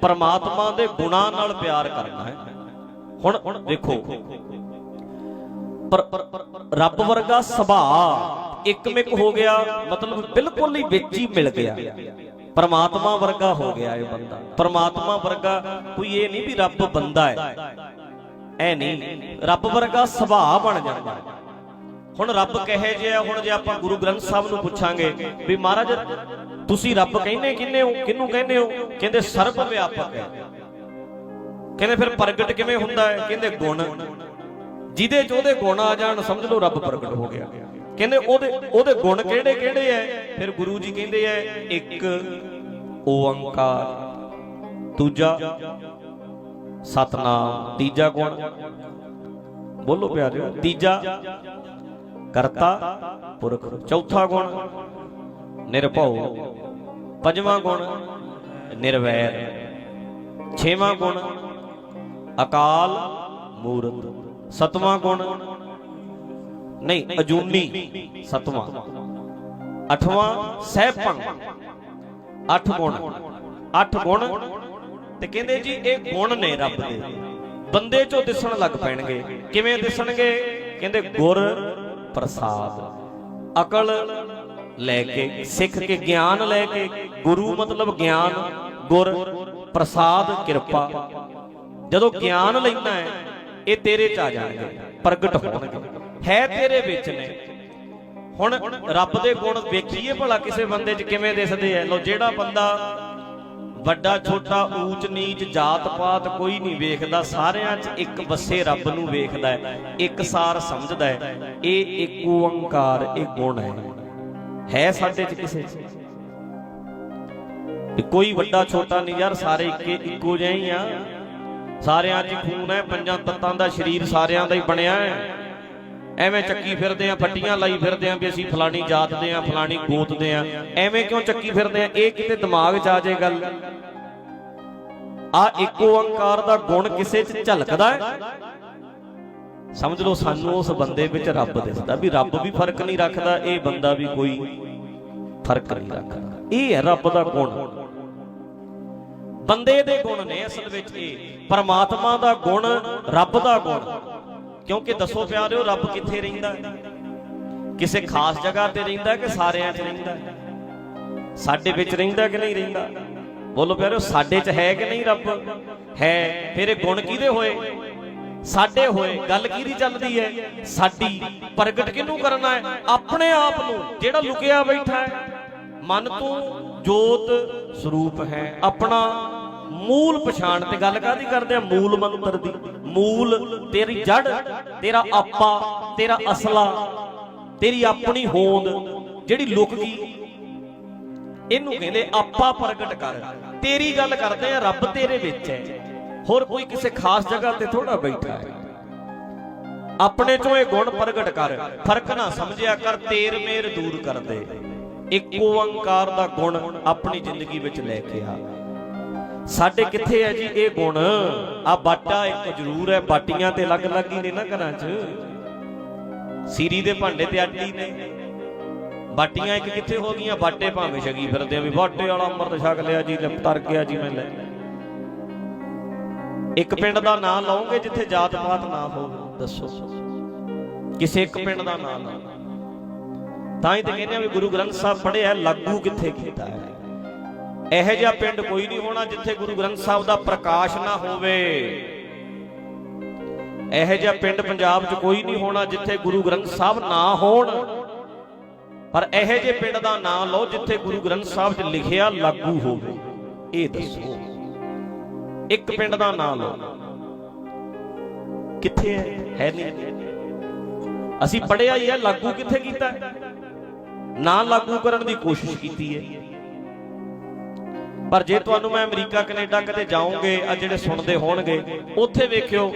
ਪਰਮਾਤਮਾ ਦੇ ਗੁਣਾਂ ਨਾਲ ਪਿਆਰ ਕਰਨਾ ਹੈ। ਹੁਣ ਦੇਖੋ ਰੱਬ ਵਰਗਾ ਸੁਭਾਅ ਇੱਕਮਿਕ ਹੋ ਗਿਆ, ਮਤਲਬ ਬਿਲਕੁਲ ਹੀ ਵਿੱਚ ਹੀ ਮਿਲ ਗਿਆ। ਪਰਮਾਤਮਾ ਵਰਗਾ ਹੋ ਗਿਆ ਇਹ ਬੰਦਾ। ਪਰਮਾਤਮਾ ਵਰਗਾ ਕੋਈ ਇਹ ਨਹੀਂ ਵੀ ਰੱਬ ਬੰਦਾ ਹੈ। ਐ ਨਹੀਂ, ਰੱਬ ਵਰਗਾ ਸੁਭਾਅ ਬਣ ਜਾਂਦਾ। ਹੁਣ ਰੱਬ ਕਹੇ ਜੇ ਆ ਹੁਣ ਜੇ ਆਪਾਂ ਗੁਰੂ ਗ੍ਰੰਥ ਸਾਹਿਬ ਨੂੰ ਪੁੱਛਾਂਗੇ ਵੀ ਮਹਾਰਾਜ ਤੁਸੀਂ ਰੱਬ ਕਹਿੰਦੇ ਕਿੰਨੇ ਹੋ, ਕਿਹਨੂੰ ਕਹਿੰਦੇ ਹੋ? ਕਹਿੰਦੇ ਸਰਬ ਵਿਆਪਕ ਹੈ। ਕਹਿੰਦੇ ਫਿਰ ਪ੍ਰਗਟ ਕਿਵੇਂ ਹੁੰਦਾ ਹੈ? ਕਹਿੰਦੇ ਗੁਣ। ਜਿਹਦੇ ਚ ਉਹਦੇ ਗੁਣ ਆ ਜਾਣ, ਸਮਝ ਲਓ ਰੱਬ ਪ੍ਰਗਟ ਹੋ ਗਿਆ। ਕਹਿੰਦੇ ਉਹਦੇ ਉਹਦੇ ਗੁਣ ਕਿਹੜੇ ਕਿਹੜੇ ਐ ਫਿਰ ਗੁਰੂ ਜੀ ਕਹਿੰਦੇ ਐ ਇੱਕ ਓੰਕਾਰ, ਦੂਜਾ ਸਤਨਾਮ, ਤੀਜਾ ਗੁਣ। ਬੋਲੋ ਪਿਆਰਿਓ, ਤੀਜਾ ਕਰਤਾ ਪੁਰਖ, ਚੌਥਾ ਗੁਣ। ਨਿਰਭਉ। ਪੰਜਵਾਂ ਗੁਣ ਨਿਰਵੈਰ। ਛੇਵਾਂ ਗੁਣ ਅਕਾਲ ਮੂਰਤ। ਸਤਵਾਂ ਗੁਣ ਨਹੀਂ, ਅਜੂਨੀ। ਸਤਵਾਂ। ਅਠਵਾਂ ਸਹਿਪੰ ਅੱਠ ਗੁਣ। ਅੱਠ ਗੁਣ ਤੇ ਕਹਿੰਦੇ ਜੀ ਇਹ ਗੁਣ ਨੇ ਰੱਬ ਦੇ। ਬੰਦੇ ਚੋਂ ਦਿਸਣ ਲੱਗ ਪੈਣਗੇ। ਕਿਵੇਂ ਦਿਸਣਗੇ? ਕਹਿੰਦੇ ਗੁਰ ਪ੍ਰਸਾਦ। ਅਕਲ ਲੈ ਕੇ, ਸਿੱਖ ਕੇ ਗਿਆਨ ਲੈ ਕੇ, ਗੁਰੂ ਮਤਲਬ ਗਿਆਨ, ਗੁਰ ਪ੍ਰਸਾਦ ਕਿਰਪਾ। ਜਦੋਂ ਗਿਆਨ ਲੈਂਦਾ ਹੈ, ਇਹ ਤੇਰੇ ਚ ਆ ਜਾਣਗੇ, ਪ੍ਰਗਟ ਹੋਣਗੇ। ਹੈ ਤੇਰੇ ਵਿੱਚ ਨੇ। ਹੁਣ ਰੱਬ ਦੇ ਗੁਣ ਵੇਖੀਏ ਭਲਾ ਕਿਸੇ ਬੰਦੇ 'ਚ ਕਿਵੇਂ ਦਿਸਦੇ ਐ ਲੋ, ਜਿਹੜਾ ਬੰਦਾ ਵੱਡਾ, ਛੋਟਾ, ਊਚ, ਨੀਚ, ਜਾਤ ਪਾਤ ਕੋਈ ਨਹੀਂ ਵੇਖਦਾ, ਸਾਰਿਆਂ 'ਚ ਇੱਕ ਵਸੇ ਰੱਬ ਨੂੰ ਵੇਖਦਾ ਹੈ, ਇੱਕ ਸਾਰ ਸਮਝਦਾ ਹੈ। ਇਹ ਇੱਕ ਓੰਕਾਰ, ਇਹ ਗੁਣ ਹੈ। ਹੈ ਸਾਡੇ 'ਚ ਕਿਸੇ 'ਚ? ਕੋਈ ਵੱਡਾ ਛੋਟਾ ਨਹੀਂ ਯਾਰ, ਸਾਰੇ ਇੱਕੇ ਇੱਕੋ ਜਿਹੇ ਹੀ ਆ। ਸਾਰਿਆਂ 'ਚ ਖੂਨ ਹੈ, ਪੰਜਾਂ ਤੱਤਾਂ ਦਾ ਸਰੀਰ ਸਾਰਿਆਂ ਦਾ ਹੀ ਬਣਿਆ ਹੈ। ਐਵੇਂ ਚੱਕੀ ਫਿਰਦੇ ਆ, ਫੱਟੀਆਂ ਲਾਈ ਫਿਰਦੇ ਆ ਵੀ ਅਸੀਂ ਫਲਾਣੀ ਜਾਤ ਦੇ ਆ, ਫਲਾਣੀ ਗੋਤ ਦੇ ਆ। ਐਵੇਂ ਕਿਉਂ ਚੱਕੀ ਫਿਰਦੇ ਆ? ਇਹ ਕਿਤੇ ਦਿਮਾਗ 'ਚ ਆ ਜਾਏ ਗੱਲ। ਆ ਇੱਕ ਓੰਕਾਰ ਦਾ ਗੁਣ ਕਿਸੇ 'ਚ ਝਲਕਦਾ ਹੈ? ਸਮਝ ਲਓ, ਸਾਨੂੰ ਉਸ ਬੰਦੇ ਵਿੱਚ ਰੱਬ ਦਿਸਦਾ ਵੀ ਰੱਬ ਵੀ ਫ਼ਰਕ ਨਹੀਂ ਰੱਖਦਾ, ਇਹ ਬੰਦਾ ਵੀ ਕੋਈ ਫ਼ਰਕ ਨਹੀਂ ਰੱਖਦਾ। ਇਹ ਹੈ ਰੱਬ ਦਾ ਗੁਣ। ਬੰਦੇ ਦੇ ਗੁਣ ਨੇ ਅਸਲ ਵਿੱਚ ਇਹ। ਪਰਮਾਤਮਾ ਦਾ ਗੁਣ, ਰੱਬ ਦਾ ਗੁਣ। ਕਿਉਂਕਿ ਦੱਸੋ ਪਿਆਰਿਓ, ਰੱਬ ਕਿੱਥੇ ਰਹਿੰਦਾ? ਕਿਸੇ ਖਾਸ ਜਗ੍ਹਾ ਤੇ ਰਹਿੰਦਾ ਕਿ ਸਾਰਿਆਂ 'ਚ ਰਹਿੰਦਾ? ਸਾਡੇ ਵਿੱਚ ਰਹਿੰਦਾ ਕਿ ਨਹੀਂ ਰਹਿੰਦਾ? ਬੋਲੋ ਪਿਆਰਿਓ, ਸਾਡੇ 'ਚ ਹੈ ਕਿ ਨਹੀਂ ਰੱਬ? ਹੈ। ਫਿਰ ਇਹ ਗੁਣ ਕਿਹਦੇ ਹੋਏ? ਸਾਡੇ ਹੋਏ। ਗੱਲ ਕਿਹਦੀ ਚੱਲਦੀ ਹੈ? ਸਾਡੀ। ਪ੍ਰਗਟ ਕਿਹਨੂੰ ਕਰਨਾ ਹੈ? ਆਪਣੇ ਆਪ ਨੂੰ, ਜਿਹੜਾ ਲੁਕਿਆ ਬੈਠਾ ਹੈ। ਮਨ ਤੋਂ ਜੋਤ ਸਰੂਪ ਹੈ। ਆਪਣਾ ਮੂਲ ਪਛਾਣ ਤੇ ਗੱਲ ਕਾਦੀ ਕਰਦੇ ਆ? ਮੂਲ ਮੰਤਰ ਦੀ। ਮੂਲ ਤੇਰੀ ਜੜ, ਤੇਰਾ ਆਪਾ, ਤੇਰਾ ਅਸਲਾ, ਤੇਰੀ ਆਪਣੀ ਹੋਂਦ, ਜਿਹੜੀ ਲੁਕ ਗਈ। ਇਹਨੂੰ ਕਹਿੰਦੇ ਆਪਾ ਪ੍ਰਗਟ ਕਰ। ਤੇਰੀ ਗੱਲ ਕਰਦੇ ਆ, ਰੱਬ ਤੇਰੇ ਵਿੱਚ ਹੈ। ਹੋਰ ਕੋਈ ਕਿਸੇ ਖਾਸ ਜਗ੍ਹਾ ਤੇ ਥੋੜਾ ਬੈਠਾ ਹੈ। ਆਪਣੇ ਚੋਂ ਇਹ ਗੁਣ ਪ੍ਰਗਟ ਕਰ। ਫ਼ਰਕ ਨਾ ਸਮਝਿਆ ਕਰ, ਤੇਰ ਮੇਰ ਦੂਰ ਕਰ ਦੇ। ਇੱਕ ਓੰਕਾਰ ਦਾ ਗੁਣ ਆਪਣੀ ਜ਼ਿੰਦਗੀ ਵਿੱਚ ਲੈ ਕੇ ਆ। ਸਾਡੇ ਕਿੱਥੇ ਹੈ ਜੀ ਇਹ ਗੁਣ? ਆ ਬਾਟਾ ਇੱਕ ਜ਼ਰੂਰ ਹੈ, ਬਾਟੀਆਂ ਤੇ ਲੱਗ ਲੱਗ ਹੀ ਨੇ ਨਾ ਘਰਾਂ 'ਚ। ਸੀਰੀ ਦੇ ਭਾਂਡੇ ਤੇ ਆਟੀ ਨੇ। ਬਾਟੀਆਂ ਇੱਕ ਕਿੱਥੇ ਹੋ ਗਈਆਂ? ਬਾਟੇ ਭਾਵੇਂ ਛਗੀ ਫਿਰਦੇ ਆ ਵੀ ਬਾਟੇ ਵਾਲਾ ਅੰਮ੍ਰਿਤ ਛਕ ਲਿਆ ਜੀ ਤਰ ਗਿਆ ਜੀ ਮੈਂ ਲੈ। ਇੱਕ ਪਿੰਡ ਦਾ ਨਾਂ ਲਓਗੇ ਜਿੱਥੇ ਜਾਤ ਪਾਤ ਨਾ ਹੋਵੇ, ਦੱਸੋ। ਕਿਸੇ ਇੱਕ ਪਿੰਡ ਦਾ ਨਾਂ ਲਓ। ਤਾਂ ਹੀ ਤੇ ਕਹਿੰਦੇ ਆ ਵੀ ਗੁਰੂ ਗ੍ਰੰਥ ਸਾਹਿਬ ਪੜ੍ਹਿਆ ਲਾਗੂ ਕਿੱਥੇ ਕੀਤਾ ਹੈ? ਇਹੋ ਜਿਹਾ ਪਿੰਡ ਕੋਈ ਨਹੀਂ ਹੋਣਾ ਜਿੱਥੇ ਗੁਰੂ ਗ੍ਰੰਥ ਸਾਹਿਬ ਦਾ ਪ੍ਰਕਾਸ਼ ਨਾ ਹੋਵੇ। ਇਹੋ ਜਿਹਾ ਪਿੰਡ ਪੰਜਾਬ 'ਚ ਕੋਈ ਨਹੀਂ ਹੋਣਾ ਜਿੱਥੇ ਗੁਰੂ ਗ੍ਰੰਥ ਸਾਹਿਬ ਨਾ ਹੋਣ। ਪਰ ਇਹੋ ਜਿਹੇ ਪਿੰਡ ਦਾ ਨਾਂ ਲਓ ਜਿੱਥੇ ਗੁਰੂ ਗ੍ਰੰਥ ਸਾਹਿਬ 'ਚ ਲਿਖਿਆ ਲਾਗੂ ਹੋਵੇ। ਇਹ ਦੱਸੋ। ਇੱਕ ਪਿੰਡ ਦਾ ਨਾਂ ਲਓ। ਕਿੱਥੇ ਹੈ? ਹੈ ਨਹੀਂ। ਅਸੀਂ ਪੜਿਆ ਹੀ ਹੈ, ਲਾਗੂ ਕਿੱਥੇ ਕੀਤਾ ਹੈ? ਨਾ ਲਾਗੂ ਕਰਨ ਦੀ ਕੋਸ਼ਿਸ਼ ਕੀਤੀ ਹੈ। ਪਰ ਜੇ ਤੁਹਾਨੂੰ ਮੈਂ ਅਮਰੀਕਾ, ਕੈਨੇਡਾ ਕਦੇ ਜਾਓਗੇ ਆ ਜਿਹੜੇ ਸੁਣਦੇ ਹੋਣਗੇ, ਉੱਥੇ ਵੇਖਿਓ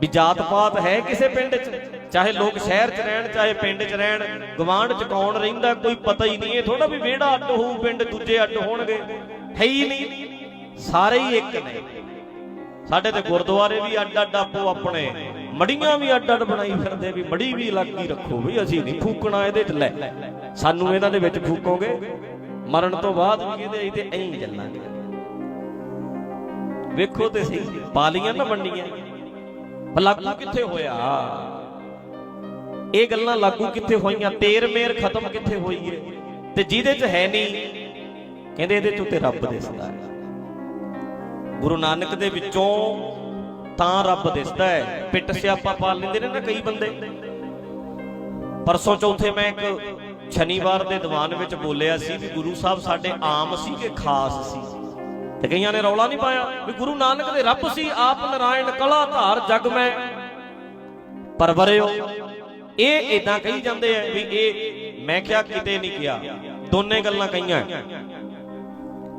ਵੀ ਜਾਤ ਪਾਤ ਹੈ ਕਿਸੇ ਪਿੰਡ 'ਚ, ਚਾਹੇ ਲੋਕ ਸ਼ਹਿਰ 'ਚ ਰਹਿਣ, ਚਾਹੇ ਪਿੰਡ 'ਚ ਰਹਿਣ ਗਵਾਂਢ 'ਚ ਕੌਣ ਰਹਿੰਦਾ, ਕੋਈ ਪਤਾ ਹੀ ਨਹੀਂ ਇਹ ਥੋੜਾ ਵੀ ਵਿਹੜਾ ਅੱਡ ਹੋਊ, ਪਿੰਡ ਦੂਜੇ ਅੱਡ ਹੋਣਗੇ, ਹੈ ਹੀ ਨਹੀਂ। ਸਾਰੇ ਹੀ ਇੱਕ ਨੇ। ਸਾਡੇ ਤੇ ਗੁਰਦੁਆਰੇ ਵੀ ਅੱਡ ਅੱਡ ਆਪੋ ਆਪਣੇ ਮੜੀਆਂ ਵੀ ਅੱਡ ਅੱਡ ਬਣਾਈ ਫਿਰਦੇ ਵੀ ਮੜੀ ਵੀ ਅਲੱਗ ਰੱਖੋ ਵੀ ਅਸੀਂ ਨਹੀਂ ਫੂਕਣਾ ਇਹਦੇ ਲੈ, ਸਾਨੂੰ ਇਹਨਾਂ ਦੇ ਵਿੱਚ ਫੂਕੋਗੇ, ਮਰਨ ਤੋਂ ਬਾਅਦ ਵੀ ਕਹਿੰਦੇ ਤੇ ਐਂ ਚੱਲਾਂਗੇ। ਵੇਖੋ ਤੇ ਸਹੀ, ਪਾਲੀਆਂ ਨਾ ਵੰਡੀਆਂ। ਲਾਗੂ ਕਿੱਥੇ ਹੋਇਆ? ਇਹ ਗੱਲਾਂ ਲਾਗੂ ਕਿੱਥੇ ਹੋਈਆਂ? ਤੇਰ ਮੇਰ ਖਤਮ ਕਿੱਥੇ ਹੋਈ ਏ? ਤੇ ਜਿਹਦੇ 'ਚ ਹੈ ਨਹੀਂ, ਕਹਿੰਦੇ ਇਹਦੇ 'ਚ ਉੱਤੇ ਰੱਬ ਦਿਸਦਾ ਹੈ ਗੁਰੂ ਨਾਨਕ ਦੇ ਵਿੱਚੋਂ ਤਾਂ ਰੱਬ ਦਿਸਦਾ ਹੈ। ਪਿੱਟ ਸਿਆਪਾ ਪਾ ਲੈਂਦੇ ਨੇ ਨਾ ਕਈ ਬੰਦੇ। ਪਰਸੋਂ ਚੌਥੇ ਮੈਂ ਇੱਕ ਸ਼ਨੀਵਾਰ ਦੇ ਦੀਵਾਨ ਵਿੱਚ ਬੋਲਿਆ ਸੀ ਵੀ ਗੁਰੂ ਸਾਹਿਬ ਸਾਡੇ ਆਮ ਸੀ ਕਿ ਖਾਸ ਸੀ। ਤੇ ਕਈਆਂ ਨੇ ਰੌਲਾ ਨਹੀਂ ਪਾਇਆ ਵੀ ਗੁਰੂ ਨਾਨਕ ਦੇ ਰੱਬ ਸੀ, ਆਪ ਨਾਰਾਇਣ ਕਲਾ ਧਾਰ ਜਗ ਮੈਂ। ਪਰਵਰਿਓ ਇਹ ਇਦਾਂ ਕਹੀ ਜਾਂਦੇ ਆ ਵੀ ਇਹ ਮੈਂ ਕਿਹਾ ਕਿਤੇ ਨਹੀਂ ਕਿਹਾ। ਦੋਨੇ ਗੱਲਾਂ ਕਹੀਆਂ।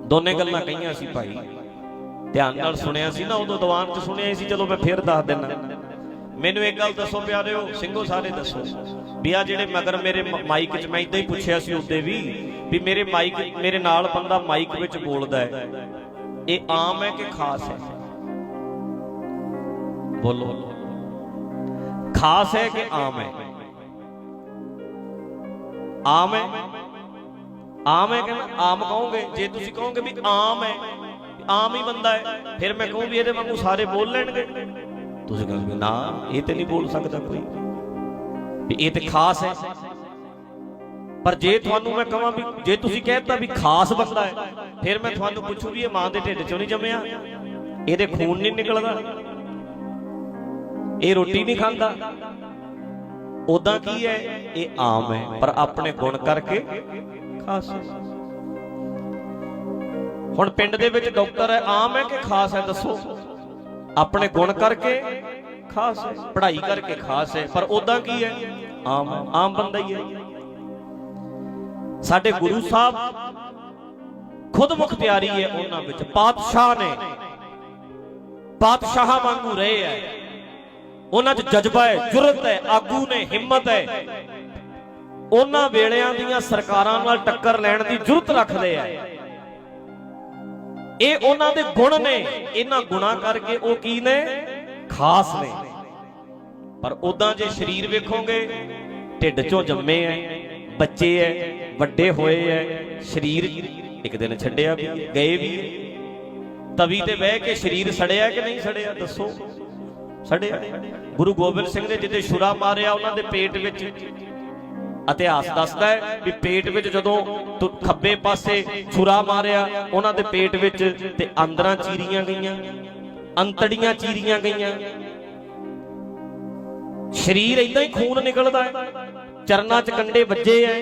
ਦੋਨੇ ਗੱਲਾਂ ਕਹੀਆਂ ਸੀ ਭਾਈ। ਧਿਆਨ ਨਾਲ ਸੁਣਿਆ ਸੀ ਨਾ, ਉਦੋਂ ਦੀਵਾਨ 'ਚ ਸੁਣਿਆ ਸੀ ਚਲੋ ਮੈਂ ਫੇਰ ਦੱਸ ਦਿੰਦਾ ਮੈਨੂੰ ਇੱਕ ਗੱਲ ਦੱਸੋ ਪਿਆਰਿਓ, ਸਿੰਘੋ ਸਾਰੇ ਦੱਸੋ, ਵੀ ਆ ਜਿਹੜੇ ਮਗਰ ਮੇਰੇ ਮਾਈਕ 'ਚ ਮੈਂ ਇਦਾਂ ਹੀ ਪੁੱਛਿਆ ਸੀ ਉੱਤੇ ਵੀ ਵੀ ਮੇਰੇ ਮਾਈਕ, ਮੇਰੇ ਨਾਲ ਬੰਦਾ ਮਾਈਕ ਵਿੱਚ ਬੋਲਦਾ ਹੈ। ਇਹ ਆਮ ਹੈ ਕਿ ਖਾਸ ਹੈ? ਬੋਲੋ। ਖਾਸ ਹੈ ਕਿ ਆਮ ਹੈ? ਆਮ ਹੈ? ਆਮ ਹੈ ਕਹਿੰਦਾ ਆਮ ਕਹੋਗੇ? ਜੇ ਤੁਸੀਂ ਕਹੋਗੇ ਵੀ ਆਮ ਹੈ ਆਮ ਹੀ ਬੰਦਾ ਹੈ। ਫਿਰ ਮੈਂ ਕਹੂੰ ਵੀ ਇਹਦੇ ਵਾਂਗੂ ਸਾਰੇ ਬੋਲ ਲੈਣਗੇ। ਤੁਸੀਂ ਕਹੋਗੇ ਨਾ, ਇਹ ਤੇ ਨਹੀਂ ਬੋਲ ਸਕਦਾ ਕੋਈ। ਵੀ ਇਹ ਤੇ ਖਾਸ ਹੈ। ਪਰ ਜੇ ਤੁਹਾਨੂੰ ਮੈਂ ਕਹਾਂ ਵੀ, ਜੇ ਤੁਸੀਂ ਕਹਿਤਾ ਵੀ ਖਾਸ ਬੰਦਾ ਹੈ, ਫਿਰ ਮੈਂ ਤੁਹਾਨੂੰ ਪੁੱਛੂ ਵੀ ਇਹ ਮਾਂ ਦੇ ਢਿੱਡ ਚੋਂ ਨਹੀਂ ਜੰਮਿਆ। ਇਹਦੇ ਖੂਨ ਨਹੀਂ ਨਿਕਲਦਾ। ਇਹ ਰੋਟੀ ਨਹੀਂ ਖਾਂਦਾ। ਉਦਾਂ ਕੀ ਹੈ? ਇਹ ਆਮ ਹੈ। ਪਰ ਆਪਣੇ ਗੁਣ ਕਰਕੇ ਖਾਸ ਹੈ। ਹੁਣ ਪਿੰਡ ਦੇ ਵਿੱਚ ਡਾਕਟਰ ਹੈ, ਆਮ ਹੈ ਕਿ ਖਾਸ ਹੈ, ਦੱਸੋ? ਆਪਣੇ ਗੁਣ ਕਰਕੇ ਖਾਸ ਹੈ, ਪੜ੍ਹਾਈ ਕਰਕੇ ਖਾਸ ਹੈ, ਪਰ ਉਦਾਂ ਕੀ ਹੈ? ਆਮ ਆਮ ਬੰਦਾ ਹੀ ਹੈ। ਸਾਡੇ ਗੁਰੂ ਸਾਹਿਬ ਖੁਦ ਮੁਖਤਿਆਰੀ ਹੈ ਉਹਨਾਂ ਵਿੱਚ, ਪਾਤਸ਼ਾਹ ਨੇ, ਪਾਤਸ਼ਾਹ ਵਾਂਗੂ ਰਹੇ ਹੈ। ਉਹਨਾਂ 'ਚ ਜਜ਼ਬਾ ਹੈ, ਜੁਰਤ ਹੈ, ਆਗੂ ਨੇ, ਹਿੰਮਤ ਹੈ। ਉਹਨਾਂ ਵੇਲਿਆਂ ਦੀਆਂ ਸਰਕਾਰਾਂ ਨਾਲ ਟੱਕਰ ਲੈਣ ਦੀ ਜੁਰਤ ਰੱਖਦੇ ਆ ਇਹ ਉਹਨਾਂ ਦੇ ਗੁਣ ਨੇ। ਇਹਨਾਂ ਗੁਣਾ ਕਰਕੇ ਉਹ ਕੀ ਨੇ? ਖਾਸ ਨੇ। ਪਰ ਉਦਾਂ ਜੇ ਸਰੀਰ ਵੇਖੋਗੇ, ਢਿੱਡ ਚੋਂ ਜੰਮੇ ਐ, ਬੱਚੇ ਐ, ਵੱਡੇ ਹੋਏ ਐ, ਸਰੀਰ ਇੱਕ ਦਿਨ ਛੱਡਿਆ ਵੀ, ਗਏ ਵੀ। ਤਵੀ ਤੇ ਬਹਿ ਕੇ ਸਰੀਰ ਸੜਿਆ ਕਿ ਨਹੀਂ ਸੜਿਆ, ਦੱਸੋ? ਸੜਿਆ। ਗੁਰੂ ਗੋਬਿੰਦ ਸਿੰਘ ਨੇ ਜਿੱਦੇ ਛੁਰਾ ਮਾਰਿਆ, ਉਹਨਾਂ ਦੇ ਪੇਟ ਵਿੱਚ ਇਤਿਹਾਸ ਦੱਸਦਾ ਹੈ ਵੀ ਪੇਟ ਵਿੱਚ ਜਦੋਂ ਖੱਬੇ ਪਾਸੇ ਛੁਰਾ ਮਾਰਿਆ, ਉਹਨਾਂ ਦੇ ਪੇਟ ਵਿੱਚ ਤੇ ਅੰਦਰਾਂ ਚੀਰੀਆਂ ਗਈਆਂ, ਅੰਤੜੀਆਂ ਚੀਰੀਆਂ ਗਈਆਂ। ਸਰੀਰ ਇਦਾਂ ਹੀ ਖੂਨ ਨਿਕਲਦਾ ਹੈ, ਚਰਨਾਂ 'ਚ ਕੰਡੇ ਵੱਜੇ ਐ।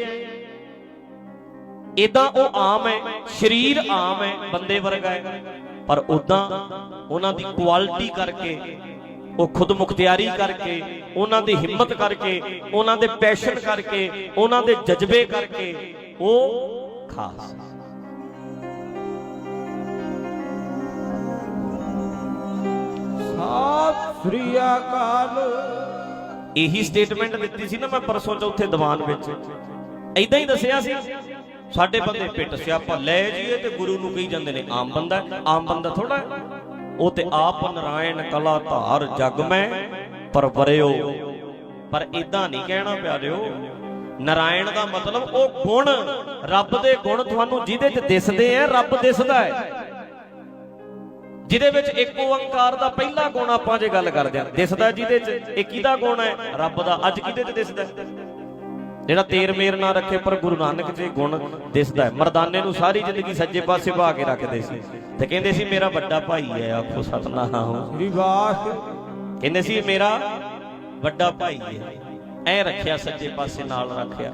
ਇਦਾਂ ਉਹ ਆਮ ਹੈ ਸਰੀਰ ਆਮ ਹੈ ਬੰਦੇ ਵਰਗਾ ਹੈ ਪਰ ਉਦਾਂ ਉਹਨਾਂ ਦੀ ਕੁਆਲਿਟੀ ਕਰਕੇ ਉਹ ਖੁਦ ਮੁਖਤਿਆਰੀ ਕਰਕੇ ਉਹਨਾਂ ਦੀ ਹਿੰਮਤ ਕਰਕੇ ਉਹਨਾਂ ਦੇ ਪੈਸ਼ਨ ਕਰਕੇ ਉਹਨਾਂ ਦੇ ਜਜ਼ਬੇ ਕਰਕੇ ਉਹ ਖਾਸ। ਸਤਿ ਸ੍ਰੀ ਅਕਾਲ ਇਹੀ ਸਟੇਟਮੈਂਟ ਦਿੱਤੀ ਸੀ ਨਾ ਮੈਂ ਪਰਸੋਂ ਚੌਥੇ ਦੀਵਾਨ ਵਿੱਚ ਐਦਾਂ ਹੀ ਦੱਸਿਆ ਸੀ ਸਾਡੇ ਬੰਦੇ ਪਿੱਟ ਸਿਆਪਾ ਲੈ ਜੀਏ ਤੇ ਗੁਰੂ ਨੂੰ ਕਹੀ ਜਾਂਦੇ ਨੇ ਆਮ ਬੰਦਾ। ਆਮ ਬੰਦਾ ਥੋੜਾ। ਉਹ ਤੇ ਆਪ ਨਰਾਇਣ ਕਲਾ ਧਾਰ ਜਗ ਮੈਂ ਪਰਵਰਿਓ ਪਰ ਇਦਾਂ ਨਹੀਂ ਕਹਿਣਾ ਪਿਆਰਿਓ। ਨਰਾਇਣ ਦਾ ਮਤਲਬ ਉਹ ਗੁਣ, ਰੱਬ ਦੇ ਗੁਣ ਤੁਹਾਨੂੰ ਜਿਹਦੇ 'ਚ ਦਿਸਦੇ ਆ, ਰੱਬ ਦਿਸਦਾ ਹੈ। ਜਿਹਦੇ ਵਿੱਚ ਇੱਕ ਓੰਕਾਰ ਦਾ ਪਹਿਲਾ ਗੁਣ ਆਪਾਂ ਜੇ ਗੱਲ ਕਰਦੇ ਹਾਂ, ਦਿਸਦਾ ਜਿਹਦੇ 'ਚ ਇਹ ਕਿਹਦਾ ਗੁਣ ਹੈ, ਰੱਬ ਦਾ ਅੱਜ ਕਿਹਦੇ 'ਚ ਦਿਸਦਾ ਜਿਹੜਾ ਤੇਰ ਮੇਰ ਨਾ ਰੱਖੇ ਪਰ ਗੁਰੂ ਨਾਨਕ ਇਹ ਗੁਣ ਦਿਸਦਾ ਹੈ। ਮਰਦਾਨੇ ਨੂੰ ਸਾਰੀ ਜ਼ਿੰਦਗੀ ਸੱਜੇ ਪਾਸੇ ਭਾ ਕੇ ਰੱਖਦੇ ਸੀ। ਤੇ ਕਹਿੰਦੇ ਸੀ ਮੇਰਾ ਵੱਡਾ ਭਾਈ ਹੈ ਆਖੋ ਸਤਨਾਮ। ਸ੍ਰੀ ਵਾਸ ਕਹਿੰਦੇ ਸੀ ਮੇਰਾ ਵੱਡਾ ਭਾਈ ਹੈ। ਐ ਰੱਖਿਆ ਸੱਜੇ ਪਾਸੇ ਨਾਲ ਰੱਖਿਆ।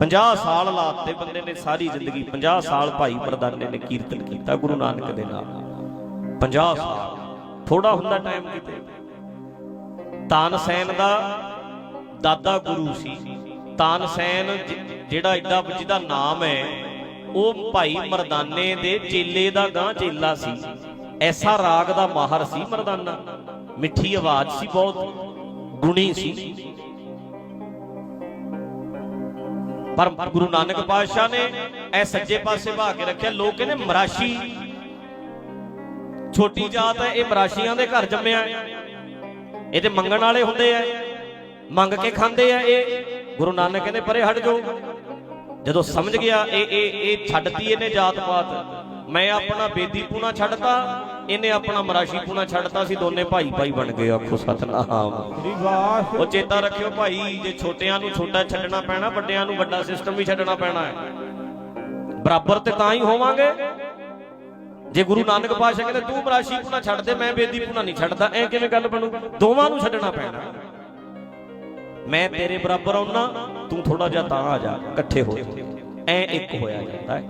50 ਸਾਲ ਲਾਤੇ ਬੰਦੇ ਨੇ ਸਾਰੀ ਜ਼ਿੰਦਗੀ 50 ਸਾਲ ਭਾਈ ਪ੍ਰਦਾਨੇ ਨੇ ਕੀਰਤਨ ਕੀਤਾ ਗੁਰੂ ਨਾਨਕ ਦੇ ਨਾਲ। 50 ਸਾਲ ਥੋੜਾ ਹੁੰਦਾ ਟਾਈਮ ਕਿਤੇ। ਤਾਨਸੈਨ ਦਾ ਦਾਦਾ ਗੁਰੂ ਸੀ। ਤਾਨਸੈਨ ਜ- ਜਿਹੜਾ ਐਡਾ ਜਿਹਦਾ ਨਾਮ ਹੈ, ਉਹ ਭਾਈ ਮਰਦਾਨੇ ਦੇ ਚੇਲੇ ਦਾ ਗਾਂ ਚੇਲਾ ਸੀ। ਐਸਾ ਰਾਗ ਦਾ ਮਾਹਰ ਸੀ ਮਰਦਾਨਾ। ਮਿੱਠੀ ਆਵਾਜ਼ ਸੀ ਬਹੁਤ, ਗੁਣੀ ਸੀ। ਪਰ ਗੁਰੂ ਨਾਨਕ ਪਾਤਸ਼ਾਹ ਨੇ ਇਹ ਸੱਜੇ ਪਾਸੇ ਭਾ ਕੇ ਰੱਖਿਆ। ਲੋਕ ਕਹਿੰਦੇ ਮਰਾਸ਼ੀ, ਛੋਟੀ ਜਾਤ ਹੈ, ਇਹ ਮਰਾਸ਼ੀਆਂ ਦੇ ਘਰ ਜੰਮਿਆ ਇਹਦੇ ਮੰਗਣ ਵਾਲੇ ਹੁੰਦੇ ਆ। ਮੰਗ ਕੇ ਖਾਂਦੇ ਆ ਇਹ। ਗੁਰੂ ਨਾਨਕ ਕਹਿੰਦੇ, ਪਰੇ ਹਟ ਜਾਓ। ਜਦੋਂ ਸਮਝ ਗਿਆ, ਇਹ ਇਹ ਇਹ ਛੱਡਤੀ ਇਹਨੇ ਜਾਤ ਪਾਤ। ਮੈਂ ਆਪਣਾ ਬੇਦੀ ਪੂਣਾ ਛੱਡਤਾ, ਇਹਨੇ ਆਪਣਾ ਮਰਾਸ਼ੀ ਪੂਣਾ ਛੱਡਤਾ ਸੀ ਦੋਨੇ ਭਾਈ ਭਾਈ ਬਣ ਗਏ ਆਖੋ ਸਤਨਾਮ। ਉਹ ਚੇਤਾ ਰੱਖਿਓ ਭਾਈ, ਜੇ ਛੋਟਿਆਂ ਨੂੰ ਛੋਟਾ ਛੱਡਣਾ ਪੈਣਾ, ਵੱਡਿਆਂ ਨੂੰ ਵੱਡਾ ਸਿਸਟਮ ਵੀ ਛੱਡਣਾ ਪੈਣਾ ਹੈ। ਬਰਾਬਰ ਤੇ ਤਾਂ ਹੀ ਹੋਵਾਂਗੇ। ਜੇ ਗੁਰੂ ਨਾਨਕ ਪਾਤਸ਼ਾਹ ਕਹਿੰਦੇ, ਤੂੰ ਮਰਾਸ਼ੀ ਪੂਣਾ ਛੱਡ ਦੇ, ਮੈਂ ਬੇਦੀ ਪੂਣਾ ਨਹੀਂ ਛੱਡਦਾ, ਐ ਕਿਵੇਂ ਗੱਲ ਬਣੂ? ਦੋਵਾਂ ਨੂੰ ਛੱਡਣਾ ਪੈਣਾ। ਮੈਂ ਤੇਰੇ ਬਰਾਬਰ ਆਉਣਾ ਤੂੰ ਥੋੜਾ ਜਿਹਾ ਤਾਂ ਆ ਜਾ, ਇਕੱਠੇ ਹੋ ਐ ਇੱਕ ਹੋਇਆ ਜਾਂਦਾ ਹੈ।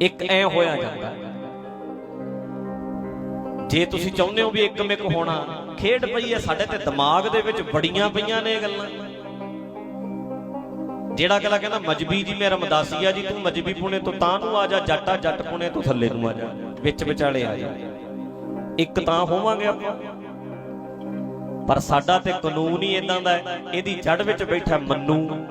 ਇੱਕ ਐ ਹੋਇਆ ਜਾਂਦਾ ਜੇ ਤੁਸੀਂ ਚਾਹੁੰਦੇ ਹੋ ਵੀ ਇੱਕ ਮਿਕ ਹੋਣਾ, ਖੇਡ ਪਈ ਹੈ, ਸਾਡੇ ਤੇ ਦਿਮਾਗ ਦੇ ਵਿੱਚ ਬੜੀਆਂ ਪਈਆਂ ਨੇ ਇਹ ਗੱਲਾਂ। ਜਿਹੜਾ ਅਗਲਾ ਕਹਿੰਦਾ, ਮਜਬੀ ਜੀ, ਮੇਰਾ ਮਦਾਸੀਆ ਜੀ, ਤੂੰ ਮਜਬੀ ਪੁਣੇ ਤੋਂ ਤਾਂ ਨੂੰ ਆ ਜਾ, ਜੱਟਾ ਜੱਟ ਪੁਣੇ ਤੋਂ ਥੱਲੇ ਨੂੰ ਆ ਜਾ। ਵਿੱਚ ਵਿਚਾਲੇ ਆ ਜਾ। ਇੱਕ ਤਾਂ ਹੋਵਾਂਗੇ ਆਪਾਂ। ਪਰ ਸਾਡਾ ਤੇ ਕਾਨੂੰਨ ਹੀ ਇਦਾਂ ਦਾ ਇਹਦੀ ਜੜ ਵਿੱਚ ਬੈਠਾ ਮੰਨੂ।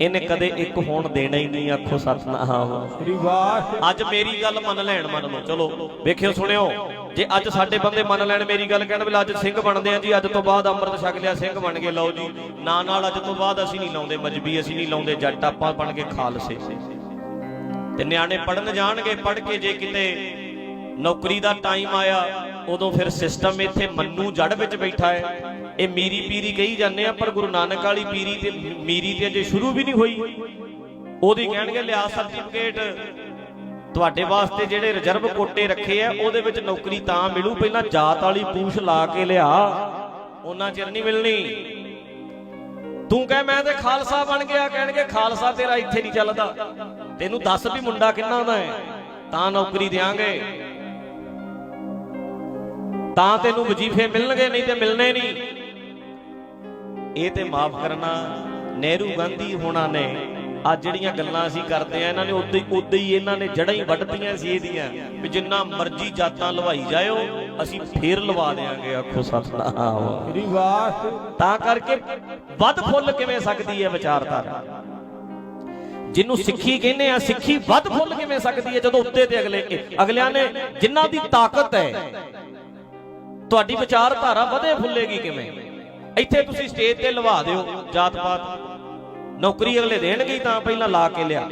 ਇਹਨੇ ਕਦੇ ਇੱਕ ਹੋਣ ਦੇਣਾ ਹੀ ਨਹੀਂ, ਆਖੋ ਸਤਨਾਮ। ਸ੍ਰੀ ਵਾਹਿਗੁਰੂ ਅੱਜ ਮੇਰੀ ਗੱਲ ਮੰਨ ਲੈਣ, ਮੰਨ ਲਓ, ਚਲੋ। ਵੇਖਿਓ, ਸੁਣਿਓ। ਜੇ ਅੱਜ ਸਾਡੇ ਬੰਦੇ ਮੰਨ ਲੈਣ ਮੇਰੀ ਗੱਲ ਕਹਿਣ ਵੀ ਅੱਜ ਸਿੰਘ ਬਣਦੇ ਆ ਜੀ, ਅੱਜ ਤੋਂ ਬਾਅਦ ਅੰਮ੍ਰਿਤ ਛਕ ਲਿਆ, ਸਿੰਘ ਬਣ ਗਏ, ਲਓ ਜੀ। ਨਾ ਨਾਲ ਅੱਜ ਤੋਂ ਬਾਅਦ ਅਸੀਂ ਨਹੀਂ ਲਾਉਂਦੇ ਮਜਬੀ, ਅਸੀਂ ਨਹੀਂ ਲਾਉਂਦੇ ਜੱਟ, ਆਪਾਂ ਬਣ ਕੇ ਖਾਲਸੇ। ਤੇ ਨਿਆਣੇ ਪੜਨ ਜਾਣਗੇ ਪੜ ਕੇ ਜੇ ਕਿਤੇ ਨੌਕਰੀ ਦਾ ਟਾਈਮ ਆਇਆ ਉਦੋਂ ਫਿਰ ਸਿਸਟਮ ਇੱਥੇ ਮੰਨੂ ਜੜ ਵਿੱਚ ਬੈਠਾ ਹੈ। ਇਹ ਮੀਰੀ ਪੀਰੀ ਕਹੀ ਜਾਂਦੇ ਆ, ਪਰ ਗੁਰੂ ਨਾਨਕ ਵਾਲੀ ਪੀਰੀ ਤੇ ਮੀਰੀ ਤੇ ਅਜੇ ਸ਼ੁਰੂ ਵੀ ਨਹੀਂ ਹੋਈ। ਉਹਦੀ ਕਹਿਣਗੇ, ਲਿਆ ਸਰਟੀਫਿਕੇਟ ਤੁਹਾਡੇ ਵਾਸਤੇ ਜਿਹੜੇ ਰਿਜ਼ਰਵ ਕੋਟੇ ਰੱਖੇ ਆ, ਉਹਦੇ ਵਿੱਚ ਨੌਕਰੀ ਤਾਂ ਮਿਲੂ, ਪਹਿਲਾਂ ਜਾਤ ਵਾਲੀ ਪੂਛ ਲਾ ਕੇ ਲਿਆ। ਉਹਨਾਂ ਚਿਰ ਨਹੀਂ ਮਿਲਣੀ। ਤੂੰ ਕਹਿ, ਮੈਂ ਤੇ ਖਾਲਸਾ ਬਣ ਗਿਆ। ਕਹਿਣਗੇ, ਖਾਲਸਾ ਤੇਰਾ ਇੱਥੇ ਨਹੀਂ ਚੱਲਦਾ। ਤੈਨੂੰ ਦੱਸ ਵੀ ਮੁੰਡਾ ਕਿੰਨਾ ਦਾ ਹੈ। ਤਾਂ ਨੌਕਰੀ ਦੇਾਂਗੇ ਤਾਂ ਤੈਨੂੰ ਵਜ਼ੀਫੇ ਮਿਲਣਗੇ ਨਹੀਂ ਤੇ ਮਿਲਣੇ ਨਹੀਂ। ਇਹ ਤੇ ਮਾਫ ਕਰਨਾ ਨਹਿਰੂ ਗਾਂਧੀ ਹੋਣਾ ਨੇ ਆ ਜਿਹੜੀਆਂ ਗੱਲਾਂ ਅਸੀਂ ਕਰਦੇ ਆ ਇਹਨਾਂ ਨੇ ਉਦੋਂ ਹੀ ਉਦੋਂ ਹੀ ਇਹਨਾਂ ਨੇ ਜੜਾਂ ਹੀ ਵੱਢਤੀਆਂ ਸੀ ਇਹਦੀਆਂ ਵੀ ਜਿੰਨਾ ਮਰਜ਼ੀ ਜਾਤਾਂ ਲਵਾਈ ਜਾਇਓ ਅਸੀਂ ਫੇਰ ਲਵਾ ਦੇਾਂਗੇ ਆਖੋ ਸਤਨਾਮ। ਸ੍ਰੀ ਵਾਹਿਗੁਰੂ ਤਾਂ ਕਰਕੇ ਵੱਧ ਫੁੱਲ ਕਿਵੇਂ ਸਕਦੀ ਹੈ ਵਿਚਾਰਧਾਰਾ? ਜਿਹਨੂੰ ਸਿੱਖੀ ਕਹਿੰਦੇ ਆ ਸਿੱਖੀ ਵੱਧ ਫੁੱਲ ਕਿਵੇਂ ਸਕਦੀ ਹੈ ਜਦੋਂ ਉੱਤੇ ਤੇ ਅਗਲੇ ਅਗਲਿਆਂ ਨੇ ਜਿਨ੍ਹਾਂ ਦੀ ਤਾਕਤ ਹੈ। ਤੁਹਾਡੀ ਵਿਚਾਰਧਾਰਾ ਵਧੇ ਫੁੱਲੇਗੀ ਕਿਵੇਂ? ਇੱਥੇ ਤੁਸੀਂ ਸਟੇਜ ਤੇ ਲਵਾ ਦਿਓ ਜਾਤ ਪਾਤ ਨੌਕਰੀ ਅਗਲੇ ਦੇਣਗੇ ਤਾਂ ਪਹਿਲਾਂ ਲਾ ਕੇ ਲਿਆ।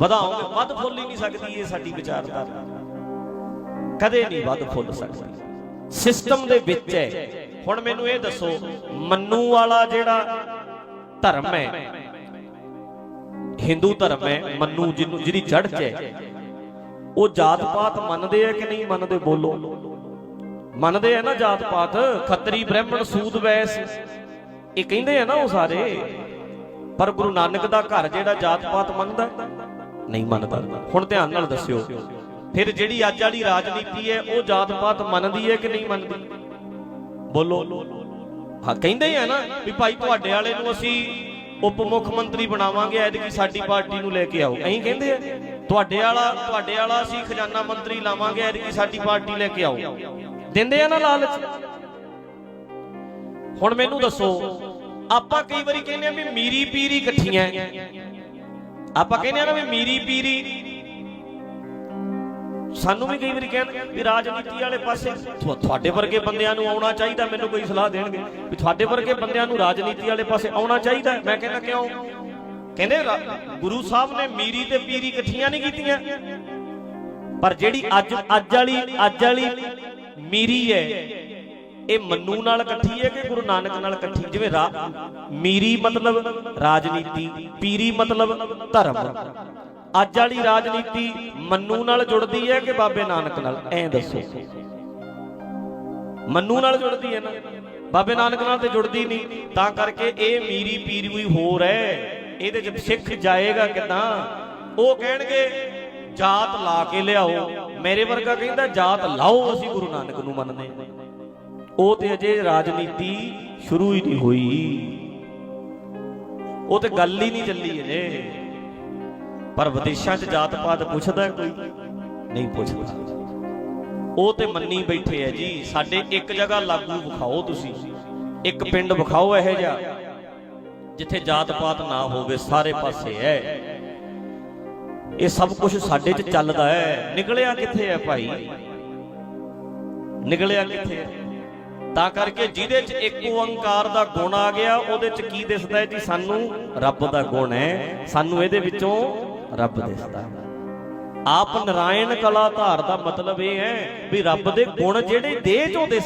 ਵਧਾਓਗੇ, ਵੱਧ ਫੁੱਲ ਹੀ ਨਹੀਂ ਸਕਦੀ ਇਹ ਸਾਡੀ ਵਿਚਾਰਧਾਰਾ ਕਦੇ ਨਹੀਂ ਵੱਧ ਫੁੱਲ ਸਕਦੀ। ਸਿਸਟਮ ਦੇ ਵਿੱਚ ਹੈ। ਹੁਣ ਮੈਨੂੰ ਇਹ ਦੱਸੋ, ਮੰਨੂ ਵਾਲਾ ਜਿਹੜਾ ਧਰਮ ਹੈ, ਹਿੰਦੂ ਧਰਮ ਹੈ, ਮੰਨੂ ਜਿਹਨੂੰ ਜਿਹਦੀ ਜੜ 'ਚ ਹੈ, ਉਹ ਜਾਤ ਪਾਤ ਮੰਨਦੇ ਆ ਕਿ ਨਹੀਂ ਮੰਨਦੇ ਬੋਲੋ? ਮੰਨਦੇ ਆ ਨਾ ਜਾਤ ਪਾਤ, ਖੱਤਰੀ ਬ੍ਰਾਹਮਣ ਸੂਦ ਵੈਸ। ਇਹ ਕਹਿੰਦੇ ਆ ਨਾ ਉਹ ਸਾਰੇ, ਪਰ ਗੁਰੂ ਨਾਨਕ ਦਾ ਘਰ ਜਿਹੜਾ ਜਾਤ ਪਾਤ ਮੰਨਦਾ, ਨਹੀਂ ਮੰਨਦਾ। ਹੁਣ ਧਿਆਨ ਨਾਲ ਦੱਸਿਓ, ਫਿਰ ਜਿਹੜੀ ਅੱਜ ਵਾਲੀ ਰਾਜਨੀਤੀ ਹੈ, ਉਹ ਜਾਤ ਪਾਤ ਮੰਨਦੀ ਹੈ ਕਿ ਨਹੀਂ ਮੰਨਦੀ? ਬੋਲੋ। ਹਾਂ, ਕਹਿੰਦੇ ਆ ਨਾ ਵੀ ਭਾਈ ਤੁਹਾਡੇ ਵਾਲੇ ਨੂੰ ਅਸੀਂ ਉਪ ਮੁੱਖ ਮੰਤਰੀ ਬਣਾਵਾਂਗੇ, ਐਤਕੀ ਸਾਡੀ ਪਾਰਟੀ ਨੂੰ ਲੈ ਕੇ ਆਓ। ਐਂ ਕਹਿੰਦੇ ਆ, ਤੁਹਾਡੇ ਵਾਲਾ ਤੁਹਾਡੇ ਵਾਲਾ ਅਸੀਂ ਖਜ਼ਾਨਾ ਮੰਤਰੀ ਲਾਵਾਂਗੇ, ਐਤਕੀ ਸਾਡੀ ਪਾਰਟੀ ਲੈ ਕੇ ਆਓ। ਦਿੰਦੇ ਆ ਨਾ ਲਾਲਚ। ਹੁਣ ਮੈਨੂੰ ਦੱਸੋ, ਆਪਾਂ ਕਈ ਵਾਰੀ ਕਹਿੰਦੇ ਆ ਵੀ ਮੀਰੀ ਪੀਰੀ ਇਕੱਠੀਆਂ ਆਪਾਂ ਕਹਿੰਦੇ ਆ ਨਾ ਵੀ ਮੀਰੀ ਪੀਰੀ। ਸਾਨੂੰ ਵੀ ਕਈ ਵਾਰੀ ਕਹਿਣ, ਵੀ ਰਾਜਨੀਤੀ ਵਾਲੇ ਪਾਸੇ ਤੁਹਾਡੇ ਵਰਗੇ ਬੰਦਿਆਂ ਨੂੰ ਆਉਣਾ ਚਾਹੀਦਾ, ਮੈਨੂੰ ਕੋਈ ਸਲਾਹ ਦੇਣਗੇ। ਵੀ ਤੁਹਾਡੇ ਵਰਗੇ ਬੰਦਿਆਂ ਨੂੰ ਰਾਜਨੀਤੀ ਵਾਲੇ ਪਾਸੇ ਆਉਣਾ ਚਾਹੀਦਾ। ਮੈਂ ਕਹਿੰਦਾ ਕਿਉਂ? ਕਹਿੰਦੇ ਗੁਰੂ ਸਾਹਿਬ ਨੇ ਮੀਰੀ ਤੇ ਪੀਰੀ ਇਕੱਠੀਆਂ ਨਹੀਂ ਕੀਤੀਆਂ। ਪਰ ਜਿਹੜੀ ਅੱਜ ਅੱਜ ਵਾਲੀ ਅੱਜ ਵਾਲੀ ਮੀਰੀ ਹੈ। ਇਹ ਮੰਨੂ ਨਾਲ ਇਕੱਠੀ ਹੈ ਕਿ ਗੁਰੂ ਨਾਨਕ ਨਾਲ ਇਕੱਠੀ? ਜਿਵੇਂ ਮੀਰੀ ਮਤਲਬ ਰਾਜਨੀਤੀ, ਪੀਰੀ ਮਤਲਬ ਧਰਮ। ਅੱਜ ਵਾਲੀ ਰਾਜਨੀਤੀ ਮੰਨੂ ਨਾਲ ਜੁੜਦੀ ਹੈ ਕਿ ਬਾਬੇ ਨਾਨਕ ਨਾਲ? ਐਂ ਦੱਸੋ। ਮੰਨੂ ਨਾਲ ਜੁੜਦੀ ਹੈ ਨਾ। ਬਾਬੇ ਨਾਨਕ ਨਾਲ ਤੇ ਜੁੜਦੀ ਨਹੀਂ। ਤਾਂ ਕਰਕੇ ਇਹ ਮੀਰੀ ਪੀਰੀ ਵੀ ਹੋਰ ਹੈ। ਇਹਦੇ ਚ ਸਿੱਖ ਜਾਏਗਾ ਕਿਦਾਂ? ਉਹ ਕਹਿਣਗੇ, ਜਾਤ ਲਾ ਕੇ ਲਿਆਓ। ਮੇਰੇ ਵਰਗਾ ਕਹਿੰਦਾ ਜਾਤ ਲਾਓ, ਅਸੀਂ ਗੁਰੂ ਨਾਨਕ ਨੂੰ ਮੰਨਦੇ ਉਹ ਤੇ ਅਜੇ ਰਾਜਨੀਤੀ ਸ਼ੁਰੂ ਹੀ ਨਹੀਂ ਹੋਈ। ਉਹ ਤੇ ਗੱਲ ਹੀ ਨਹੀਂ ਚੱਲੀ ਅਜੇ। ਪਰ ਵਿਦੇਸ਼ਾਂ 'ਚ ਜਾਤ ਪਾਤ ਪੁੱਛਦਾ ਕੋਈ? ਨਹੀਂ ਪੁੱਛਦਾ। ਉਹ ਤੇ ਮੰਨੀ ਬੈਠੇ ਆ ਜੀ, ਸਾਡੇ ਇੱਕ ਜਗ੍ਹਾ ਲਾਗੂ ਵਿਖਾਓ ਤੁਸੀਂ। ਇੱਕ ਪਿੰਡ ਵਿਖਾਓ ਇਹੋ ਜਿਹਾ, ਜਿੱਥੇ ਜਾਤ ਪਾਤ ਨਾ ਹੋਵੇ, ਸਾਰੇ ਪਾਸੇ ਹੈ ਇਹ ਸਭ ਕੁਝ ਸਾਡੇ 'ਚ ਚੱਲਦਾ ਹੈ। ਨਿਕਲਿਆ ਕਿੱਥੇ ਹੈ ਭਾਈ? ਨਿਕਲਿਆ ਕਿੱਥੇ ਹੈ? ਤਾਂ ਕਰਕੇ ਜਿਹਦੇ 'ਚ ਇੱਕ ਓੰਕਾਰ ਦਾ ਗੁਣ ਆ ਗਿਆ, ਉਹਦੇ 'ਚ ਕੀ ਦਿਸਦਾ ਹੈ ਜੀ? ਸਾਨੂੰ ਰੱਬ ਦਾ ਗੁਣ ਹੈ। ਸਾਨੂੰ ਇਹਦੇ ਵਿੱਚੋਂ ਰੱਬ ਦਿਸਦਾ ਹੈ। ਆਪ ਨਰਾਇਣ ਕਲਾ ਧਾਰ ਦਾ ਮਤਲਬ ਇਹ ਹੈ ਵੀ ਰੱਬ ਦੇ ਗੁਣ ਜਿਹੜੇ ਦੇਹ ਚੋਂ ਦਿਸ